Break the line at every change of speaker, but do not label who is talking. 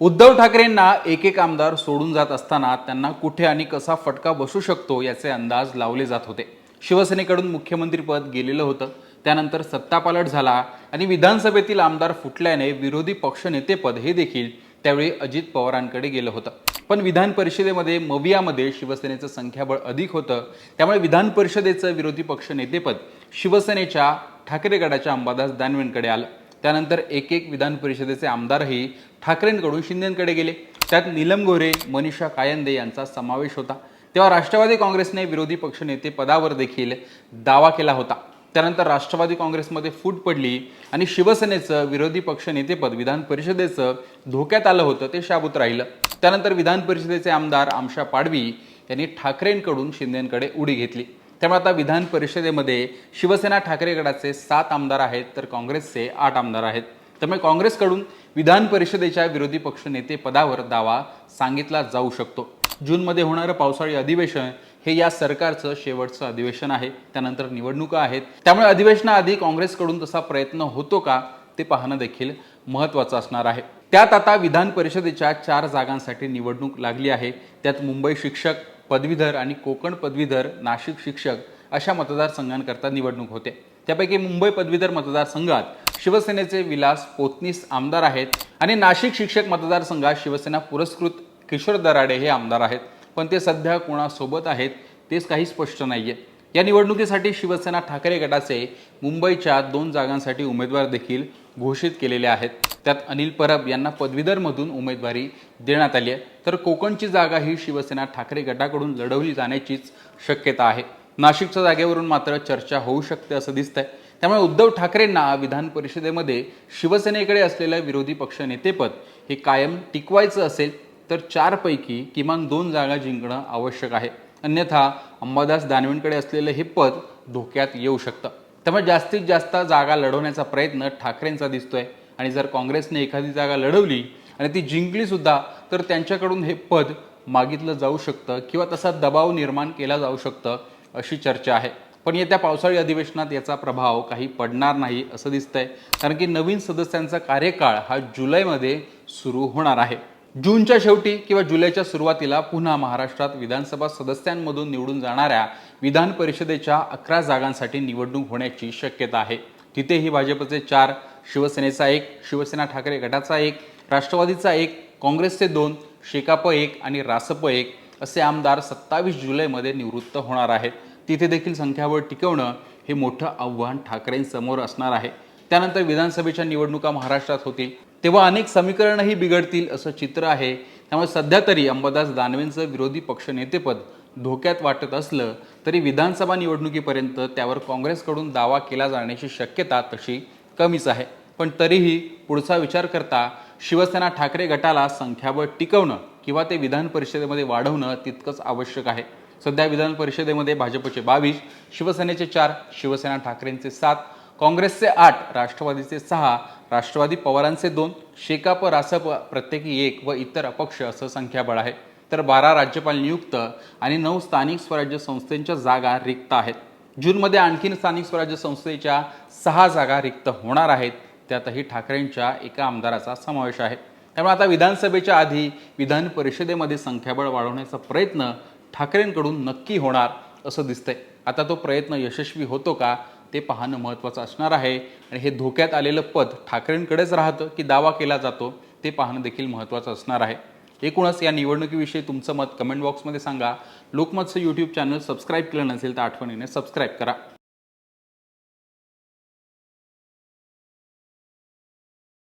उद्धव ठाकरेंना एक एक आमदार सोडून जात असताना त्यांना कुठे आणि कसा फटका बसू शकतो याचे अंदाज लावले जात होते. शिवसेनेकडून मुख्यमंत्रीपद गेलेलं होतं. त्यानंतर सत्तापालट झाला आणि विधानसभेतील आमदार फुटल्याने विरोधी पक्षनेतेपद हे देखील त्यावेळी अजित पवारांकडे गेलं होतं. पण विधान परिषदेमध्ये मवियामध्ये शिवसेनेचं संख्याबळ अधिक होतं. त्यामुळे विधान परिषदेचं विरोधी पक्षनेतेपद शिवसेनेच्या ठाकरे गटाच्या अंबादास दानवेंकडे आलं. त्यानंतर एक एक विधान परिषदेचे आमदारही ठाकरेंकडून शिंदेकडे गेले. त्यात नीलम गोरे मनीषा कायंदे यांचा समावेश होता. तेव्हा राष्ट्रवादी काँग्रेसने विरोधी पक्षनेते पदावर देखील दावा केला होता. त्यानंतर राष्ट्रवादी काँग्रेसमध्ये फूट पडली आणि शिवसेनेचं विरोधी पक्षनेतेपद विधान परिषदेचं धोक्यात आलं होतं ते शाबूत राहिलं. त्यानंतर विधान परिषदेचे आमदार आमशा पाडवी यांनी ठाकरेंकडून शिंदेकडे उडी घेतली. त्यामुळे आता विधान परिषदेमध्ये शिवसेना ठाकरे गटाचे सात आमदार आहेत तर काँग्रेसचे आठ आमदार आहेत. त्यामुळे काँग्रेसकडून विधान परिषदेच्या विरोधी पक्षनेते पदावर दावा सांगितला जाऊ शकतो. जूनमध्ये होणारं पावसाळी अधिवेशन हे या सरकारचं शेवटचं अधिवेशन आहे. त्यानंतर निवडणुका आहेत. त्यामुळे अधिवेशनाआधी काँग्रेसकडून तसा प्रयत्न होतो का ते पाहणं देखील महत्त्वाचं असणार आहे. त्यात आता विधान परिषदेच्या चार जागांसाठी निवडणूक लागली आहे. त्यात मुंबई शिक्षक पदवीधर आणि कोकण पदवीधर नाशिक शिक्षक अशा मतदारसंघांकरता निवडणूक होते. त्यापैकी मुंबई पदवीधर मतदारसंघात शिवसेनेचे विलास पोतनीस आमदार आहेत आणि नाशिक शिक्षक मतदारसंघात शिवसेना पुरस्कृत किशोर दराडे हे आमदार आहेत. पण ते सध्या कोणासोबत आहेत तेच काही स्पष्ट नाही आहे या निवडणुकीसाठी शिवसेना ठाकरे गटाचे मुंबईच्या दोन जागांसाठी उमेदवार देखील घोषित केलेले आहेत. त्यात अनिल परब यांना पदवीधरमधून उमेदवारी देण्यात आली आहे. तर कोकणची जागा ही शिवसेना ठाकरे गटाकडून लढवली जाण्याचीच शक्यता आहे. नाशिकच्या जागेवरून मात्र चर्चा होऊ शकते असं दिसतंय. त्यामुळे उद्धव ठाकरेंना विधान परिषदेमध्ये शिवसेनेकडे असलेलं विरोधी पक्ष नेतेपद हे कायम टिकवायचं असेल तर चारपैकी किमान दोन जागा जिंकणं आवश्यक आहे. अन्यथा अंबादास दानवेंकडे असलेलं हे पद धोक्यात येऊ शकतं. त्यामुळे जास्तीत जास्त जागा लढवण्याचा प्रयत्न ठाकरेंचा दिसतोय. आणि जर काँग्रेसने एखादी जागा लढवली आणि ती जिंकलीसुद्धा तर त्यांच्याकडून हे पद मागितलं जाऊ शकतं किंवा तसा दबाव निर्माण केला जाऊ शकतं अशी चर्चा आहे. पण येत्या पावसाळी अधिवेशनात याचा प्रभाव काही पडणार नाही असं दिसतंय कारण की नवीन सदस्यांचा कार्यकाळ हा जुलैमध्ये सुरू होणार आहे. जूनच्या शेवटी किंवा जुलैच्या सुरुवातीला पुन्हा महाराष्ट्रात विधानसभा सदस्यांमधून निवडून जाणाऱ्या विधान परिषदेच्या अकरा जागांसाठी निवडणूक होण्याची शक्यता आहे. तिथेही भाजपचे चार शिवसेनेचा एक शिवसेना ठाकरे गटाचा एक राष्ट्रवादीचा एक काँग्रेसचे दोन शेकाप एक आणि रासप एक असे आमदार सत्तावीस जुलैमध्ये निवृत्त होणार आहेत. तिथे देखील संख्याबळ टिकवणं हे मोठं आव्हान ठाकरेंसमोर असणार आहे. त्यानंतर विधानसभेच्या निवडणुका महाराष्ट्रात होतील. तेव्हा अनेक समीकरणही बिघडतील असं चित्र आहे. त्यामुळे सध्या तरी अंबादास दानवेंचं विरोधी पक्षनेतेपद धोक्यात वाटत असलं तरी विधानसभा निवडणुकीपर्यंत त्यावर काँग्रेसकडून दावा केला जाण्याची शक्यता तशी कमीच आहे. पण तरीही पुढचा विचार करता शिवसेना ठाकरे गटाला संख्याबळ टिकवणं किंवा ते विधान परिषदेमध्ये वाढवणं तितकंच आवश्यक आहे. सध्या विधान परिषदेमध्ये भाजपचे बावीस शिवसेनेचे चार शिवसेना ठाकरेंचे सात काँग्रेसचे आठ राष्ट्रवादीचे सहा राष्ट्रवादी पवारांचे दोन शेकाप रासप प्रत्येकी एक व इतर अपक्ष असं संख्याबळ आहे. तर बारा राज्यपाल नियुक्त आणि नऊ स्थानिक स्वराज्य संस्थांच्या जागा रिक्त आहेत. जूनमध्ये आणखीन स्थानिक स्वराज्य संस्थेच्या सहा जागा रिक्त होणार आहेत. त्यातही ठाकरेंच्या एका आमदाराचा समावेश आहे. त्यामुळे आता विधानसभेच्या आधी विधान परिषदेमध्ये संख्याबळ वाढवण्याचा प्रयत्न ठाकरेंकडून नक्की होणार असं दिसतंय. आता तो प्रयत्न यशस्वी होतो का ते पाहणं महत्त्वाचं असणार आहे. आणि हे धोक्यात आलेलं पद ठाकरेंकडेच राहतं की दावा केला जातो ते पाहणं देखील महत्त्वाचं असणार आहे. एकूणच या निवडणुकीविषयी तुमचं मत कमेंट बॉक्समध्ये सांगा. लोकमतचं यूट्यूब चॅनल सबस्क्राईब केलं नसेल तर आठवणीने सबस्क्राईब करा.